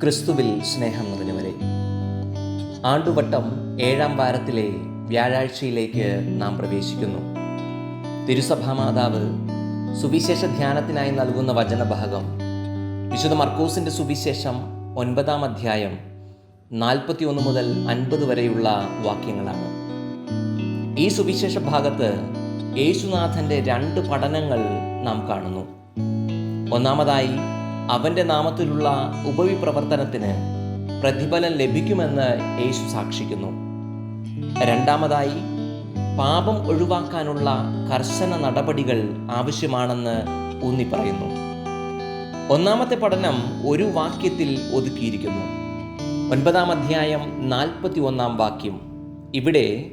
ക്രിസ്തുവിൽ സ്നേഹം നിറഞ്ഞവരെ ആണ്ടുവട്ടം ഏഴാം വാരത്തിലെ വ്യാഴാഴ്ചയിലേക്ക് നാം പ്രവേശിക്കുന്നു. തിരുസഭാ മാതാവ് സുവിശേഷ ധ്യാനത്തിനായി നൽകുന്ന വചനഭാഗം. വിശുദ്ധ മർക്കോസിന്റെ സുവിശേഷം ഒൻപതാം അധ്യായം നാൽപ്പത്തി ഒന്ന് മുതൽ അൻപത് വരെയുള്ള വാക്യങ്ങളാണ്. ഈ സുവിശേഷ ഭാഗത്ത് യേശുനാഥന്റെ രണ്ട് പഠനങ്ങൾ നാം കാണുന്നു. ഒന്നാമതായി അവന്റെ നാമത്തിലുള്ള ഉപവിപ്രവർത്തനത്തിന് പ്രതിഫലം ലഭിക്കുമെന്ന് യേശു സാക്ഷിക്കുന്നു. രണ്ടാമതായി പാപം ഒഴിവാക്കാനുള്ള കർശന നടപടികൾ ആവശ്യമാണെന്ന് ഊന്നി പറയുന്നു. ഒന്നാമത്തെ പഠനം ഒരു വാക്യത്തിൽ ഒതുക്കിയിരിക്കുന്നു. ഒൻപതാം അധ്യായം നാൽപ്പത്തി ഒന്നാം വാക്യം. ഇവിടെ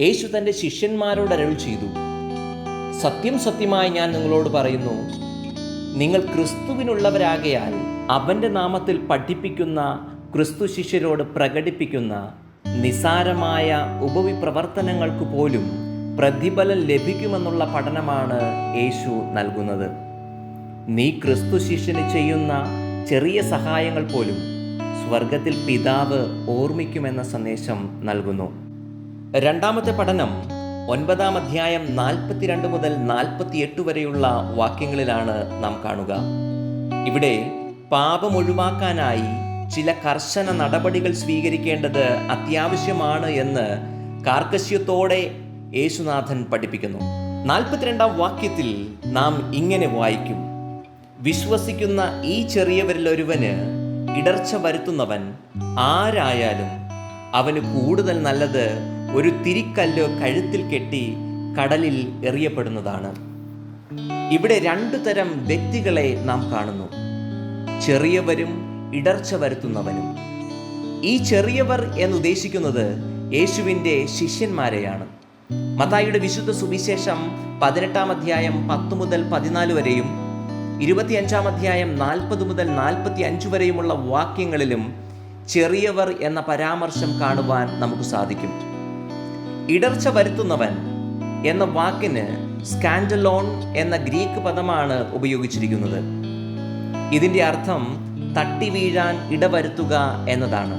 യേശു തന്റെ ശിഷ്യന്മാരോട് അരുൾ ചെയ്തു. സത്യം സത്യമായി ഞാൻ നിങ്ങളോട് പറയുന്നു. നിങ്ങൾ ക്രിസ്തുവിനുള്ളവരാകയാൽ അവന്റെ നാമത്തിൽ പഠിപ്പിക്കുന്ന ക്രിസ്തു ശിഷ്യരോട് പ്രകടിപ്പിക്കുന്ന നിസാരമായ ഉപവിപ്രവർത്തനങ്ങൾക്ക് പോലും പ്രതിഫലം ലഭിക്കുമെന്നുള്ള പഠനമാണ് യേശു നൽകുന്നത്. നീ ക്രിസ്തു ശിഷ്യന് ചെയ്യുന്ന ചെറിയ സഹായങ്ങൾ പോലും സ്വർഗത്തിൽ പിതാവ് ഓർമ്മിക്കുമെന്ന സന്ദേശം നൽകുന്നു. രണ്ടാമത്തെ പഠനം ഒൻപതാം അധ്യായം നാൽപ്പത്തിരണ്ട് മുതൽ നാൽപ്പത്തിയെട്ട് വരെയുള്ള വാക്യങ്ങളിലാണ് നാം കാണുക. ഇവിടെ പാപം ഒഴിവാക്കാനായി ചില കർശന നടപടികൾ സ്വീകരിക്കേണ്ടത് അത്യാവശ്യമാണ് എന്ന് കാർക്കശ്യത്തോടെ യേശുനാഥൻ പഠിപ്പിക്കുന്നു. നാൽപ്പത്തിരണ്ടാം വാക്യത്തിൽ നാം ഇങ്ങനെ വായിക്കും. വിശ്വസിക്കുന്ന ഈ ചെറിയവരിൽ ഒരുവന് ഇടർച്ച വരുത്തുന്നവൻ ആരായാലും അവന് കൂടുതൽ നല്ലത് ഒരു തിരിക്കല്ല് കഴുത്തിൽ കെട്ടി കടലിൽ എറിയപ്പെടുന്നതാണ്. ഇവിടെ രണ്ടു തരം വ്യക്തികളെ നാം കാണുന്നു. ചെറിയവരും ഇടർച്ച വരുത്തുന്നവനും. ഈ ചെറിയവർ എന്നുദ്ദേശിക്കുന്നത് യേശുവിന്റെ ശിഷ്യന്മാരെയാണ്. മത്തായിയുടെ വിശുദ്ധ സുവിശേഷം പതിനെട്ടാം അധ്യായം പത്ത് മുതൽ പതിനാല് വരെയും ഇരുപത്തിയഞ്ചാം അധ്യായം നാൽപ്പത് മുതൽ നാൽപ്പത്തി അഞ്ച് വരെയുമുള്ള വാക്യങ്ങളിലും ചെറിയവർ എന്ന പരാമർശം കാണുവാൻ നമുക്ക് സാധിക്കും. ഇടർച്ച വരുത്തുന്നവൻ എന്ന വാക്കിന് സ്കാൻഡലോൺ എന്ന ഗ്രീക്ക് പദമാണ് ഉപയോഗിച്ചിരിക്കുന്നത്. ഇതിന്റെ അർത്ഥം തട്ടി വീഴാൻ ഇടവരുത്തുക എന്നതാണ്.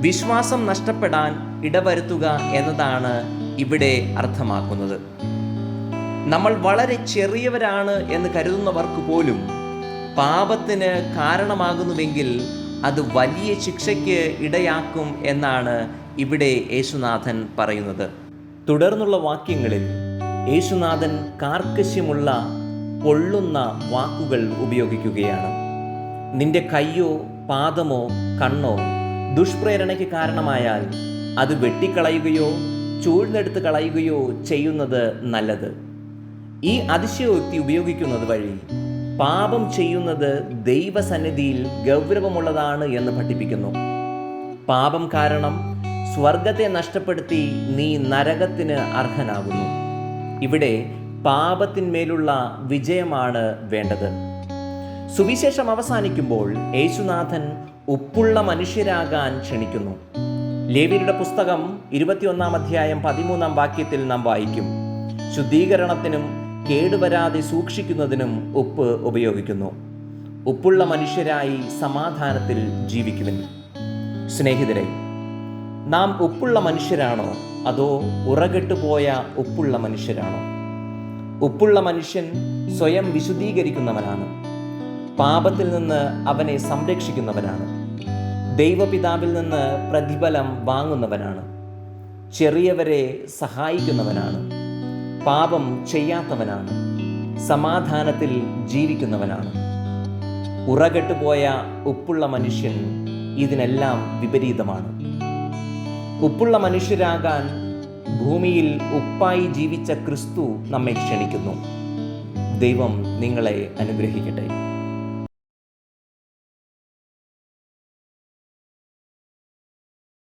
വിശ്വാസം നഷ്ടപ്പെടാൻ ഇടവരുത്തുക എന്നതാണ് ഇവിടെ അർത്ഥമാക്കുന്നത്. നമ്മൾ വളരെ ചെറിയവരാണ് എന്ന് കരുതുന്നവർക്ക് പോലും പാപത്തിന് കാരണമാകുന്നുവെങ്കിൽ അത് വലിയ ശിക്ഷയ്ക്ക് ഇടയാക്കും എന്നാണ് ഇവിടെ യേശുനാഥൻ പറയുന്നത്. തുടർന്നുള്ള വാക്യങ്ങളിൽ യേശുനാഥൻ കാർക്കശ്യമുള്ള കൊള്ളുന്ന വാക്കുകൾ ഉപയോഗിക്കുകയാണ്. നിന്റെ കയ്യോ പാദമോ കണ്ണോ ദുഷ്പ്രേരണയ്ക്ക് കാരണമായാൽ അത് വെട്ടിക്കളയുകയോ ചൂഴ്ന്നെടുത്ത് കളയുകയോ ചെയ്യുന്നത് നല്ലത്. ഈ അതിശയോക്തി ഉപയോഗിക്കുന്നത് വഴി പാപം ചെയ്യുന്നത് ദൈവസന്നിധിയിൽ ഗൗരവമുള്ളതാണ് എന്ന് പഠിപ്പിക്കുന്നു. പാപം കാരണം സ്വർഗത്തെ നഷ്ടപ്പെടുത്തി നീ നരകത്തിന് അർഹനാകുന്നു. ഇവിടെ പാപത്തിന്മേലുള്ള വിജയമാണ് വേണ്ടത്. സുവിശേഷം അവസാനിക്കുമ്പോൾ യേശുനാഥൻ ഉപ്പുള്ള മനുഷ്യരാകാൻ ക്ഷണിക്കുന്നു. ലേവിയുടെ പുസ്തകം ഇരുപത്തിയൊന്നാം അധ്യായം പതിമൂന്നാം വാക്യത്തിൽ നാം വായിക്കും. ശുദ്ധീകരണത്തിനും കേടുവരാതെ സൂക്ഷിക്കുന്നതിനും ഉപ്പ് ഉപയോഗിക്കുന്നു. ഉപ്പുള്ള മനുഷ്യരായി സമാധാനത്തിൽ ജീവിക്കുവിൻ. സ്നേഹിതരെ നാം ഉപ്പുള്ള മനുഷ്യരാണോ? അതോ ഉറകെട്ടുപോയ ഉപ്പുള്ള മനുഷ്യരാണോ? ഉപ്പുള്ള മനുഷ്യൻ സ്വയം വിശുദ്ധീകരിക്കുന്നവനാണ്. പാപത്തിൽ നിന്ന് അവനെ സംരക്ഷിക്കുന്നവനാണ്. ദൈവപിതാവിൽ നിന്ന് പ്രതിഫലം വാങ്ങുന്നവനാണ്. ചെറിയവരെ സഹായിക്കുന്നവനാണ്. പാപം ചെയ്യാത്തവനാണ്. സമാധാനത്തിൽ ജീവിക്കുന്നവനാണ്. ഉറകെട്ടുപോയ ഉപ്പുള്ള മനുഷ്യൻ ഇതിനെല്ലാം വിപരീതമാണ്. ഉപ്പുള്ള മനുഷ്യരാകാൻ ഭൂമിയിൽ ഉപ്പായി ജീവിച്ച ക്രിസ്തു നമ്മെ ക്ഷണിക്കുന്നു. ദൈവം നിങ്ങളെ അനുഗ്രഹിക്കട്ടെ.